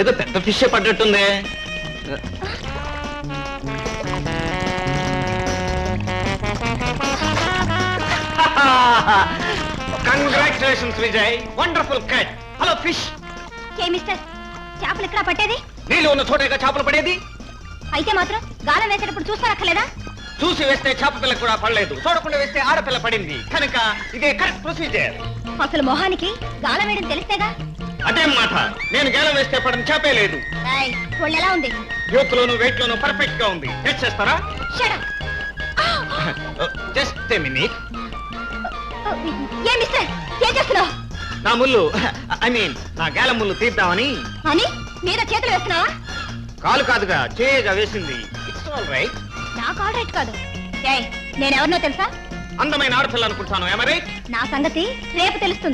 ఏదో పెద్ద fish పడ్డట్టుందే. Congratulations Vijay wonderful cut hello fish ఏ mister చేపలు ఎక్కడ పట్టేది? నీళ్ళు ఉన్న చోటగా చేపలు పడేది? అయితే మాత్రం గాలం వేసేటప్పుడు చూస్తారక్కర్లేదా? చూసి వేస్తే చేప పిల్ల కూడా పడలేదు. చూడకుండా వేస్తే ఆడపిల్ల పడింది. కనుక ఇదే కరెక్ట్ ప్రొసీజర్ అసలు మొహానికి గాలం వేయడం తెలిస్తేగా? అదేం మాట? నేను గేలం వేస్తే పడని చేపే లేదు. ఎలా ఉంది? యూత్ లోను వెయిట్ లోను పర్ఫెక్ట్గా ఉంది టెస్ట్ చేస్తారా. జస్ట్ మినిట్ ఏ మిస్టర్ ఏం చేస్తున్నావు? నా ముళ్ళు ఐ మీన్ నా గేలం ముళ్ళు తీద్దామని. అని? మీద చేతులు వేస్తున్నావా? కాలు కాదుగా చేయగా వేసింది. ఇట్స్ ఆల్ రైట్ నాకు ఆల్ రైట్ కాదు. నేనెవరినో తెలుసా? అందమైన ఆడపిల్ల అనుకుంటాను ఎమరైట్ నా సంగతి రేపు తెలుస్తుంది.